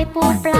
ยปูปลา